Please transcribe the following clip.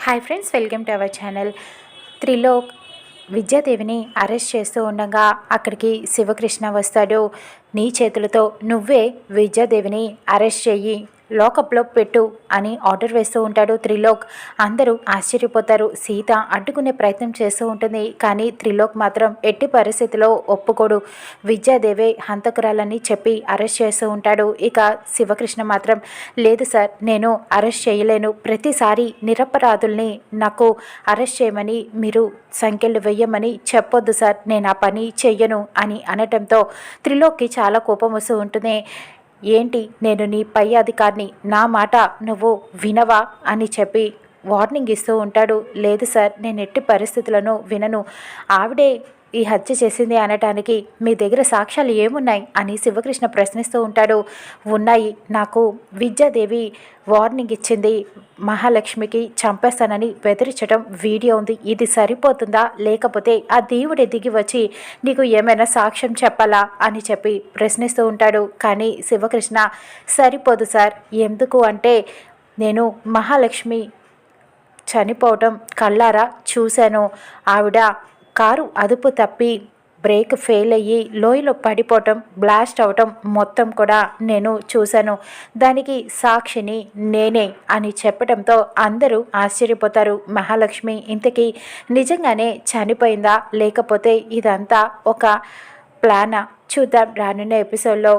Hi friends welcome to our channel Trilok విద్యాదేవిని arrest చేస్తూ ఉండగా అక్కడికి శివకృష్ణ వస్తాడు. నీ చేతులతో నువ్వే విద్యాదేవిని అరెస్ట్ చెయ్యి లోకప్లో పెట్టు అని ఆర్డర్ వేస్తూ ఉంటాడు త్రిలోక్. అందరూ ఆశ్చర్యపోతారు. సీత అడ్డుకునే ప్రయత్నం చేస్తూ ఉంటుంది. కానీ త్రిలోక్ మాత్రం ఎట్టి పరిస్థితిలో ఒప్పుకోడు. విద్యాదేవే హంతకురాలని చెప్పి అరెస్ట్ చేస్తూ ఉంటాడు. ఇక శివకృష్ణ మాత్రం లేదు సార్ నేను అరెస్ట్ చేయలేను. ప్రతిసారి నిరపరాధుల్ని నాకు అరెస్ట్ చేయమని మీరు సంఖ్యలు వెయ్యమని చెప్పొద్దు సార్. నేను ఆ పని చెయ్యను అని అనటంతో త్రిలోక్కి చాలా కోపం వస్తూ ఉంటుంది. ఏంటి నేను నీ పై అధికారిని? నా మాట నువ్వు వినవా? అని చెప్పి వార్నింగ్ ఇస్తూ ఉంటాడు. లేదు సార్ నేను ఎట్టి పరిస్థితులను వినను. ఆవిడే ఈ హత్య చేసింది అనటానికి మీ దగ్గర సాక్ష్యాలు ఏమున్నాయి అని శివకృష్ణ ప్రశ్నిస్తూ ఉంటాడు. ఉన్నాయి నాకు విద్యాదేవి వార్నింగ్ ఇచ్చింది. మహాలక్ష్మికి చంపేస్తానని బెదిరించడం వీడియో ఉంది. ఇది సరిపోతుందా? లేకపోతే ఆ దేవుడి దిగి వచ్చి నీకు ఏమైనా సాక్ష్యం చెప్పాలా? అని చెప్పి ప్రశ్నిస్తూ ఉంటాడు. కానీ శివకృష్ణ సరిపోదు సార్. ఎందుకు అంటే నేను మహాలక్ష్మి చనిపోవటం కళ్ళారా చూశాను. ఆవిడ కారు అదుపు తప్పి బ్రేక్ ఫెయిల్ అయ్యి లోయలో పడిపోవటం బ్లాస్ట్ అవటం మొత్తం కూడా నేను చూశాను. దానికి సాక్షిని నేనే అని చెప్పడంతో అందరూ ఆశ్చర్యపోతారు. మహాలక్ష్మి ఇంతకీ నిజంగానే చనిపోయిందా? లేకపోతే ఇదంతా ఒక ప్లానా? చూద్దాం రానున్న ఎపిసోడ్లో.